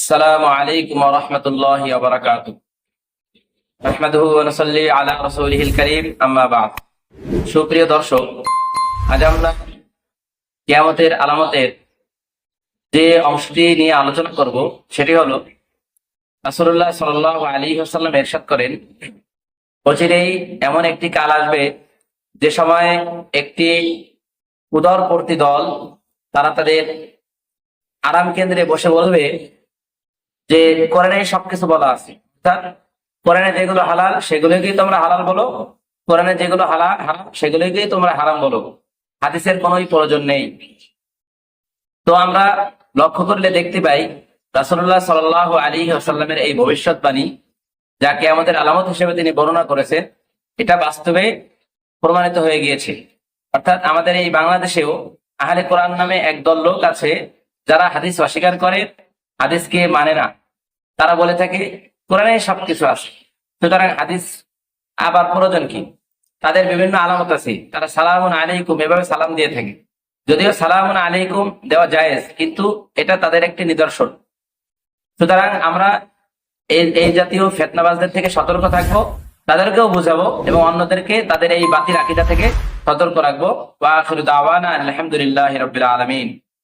السلام عليكم ورحمة الله وبركاته نحمده ونصلي على رسوله الكريم أما بعد সুপ্রিয় দর্শক আজ আমরা কিয়ামতের আলামতের যে অংশটি নিয়ে আলোচনা করব সেটি হলো রাসূলুল্লাহ সাল্লাল্লাহু আলাইহি ওয়াসাল্লাম এরশাদ করেন অচিরেই এমন একটি কাল আসবে যে সময় একটি উদরপর্তী দল তারা তাদের আরাম কেন্দ্রে বসে বলবে যে কোরআনে সবকিছু বলা আছে। অর্থাৎ কোরআনে যেগুলো হালাল, সেগুলোকেই তোমরা হালাল বলো। কোরআনে যেগুলো হালাল, হারাম, সেগুলোকেই তোমরা হারাম বলো। হাদিসের কোনোই প্রয়োজন নেই। তো আমরা লক্ষ্য করলে দেখতে পাই, রাসূলুল্লাহ সাল্লাল্লাহু আলাইহি ওয়াসাল্লামের এই ভবিষ্যৎবাণী যাকে আমাদের আলামত হিসেবে তিনি বর্ণনা করেছেন, এটা বাস্তবে প্রমাণিত হয়ে গিয়েছে। অর্থাৎ আমাদের এই বাংলাদেশেও আহলে কোরআন নামে একদল লোক আছে, যারা হাদিস অস্বীকার করে, হাদিসকে মানে না। তারা বলে থাকে কোরআনে সবকিছু আছে। সুতরাং হাদিস আবার প্রয়োজন কি? তাদের বিভিন্ন আলামত আছে। তারা সালামুন আলাইকুম এভাবে সালাম দিয়ে থাকে। যদিও সালামুন আলাইকুম দেওয়া জায়েজ, কিন্তু এটা তাদের একটি নিদর্শন। সুতরাং আমরা এই এই জাতীয় ফেতনাবাজদের থেকে সতর্ক থাকব, তাদেরকেও বুঝাবো এবং অন্যদেরকে তাদের এই বাতিল আকিদা থেকে সতর্ক রাখব। আলহামদুলিল্লাহি আলামিন।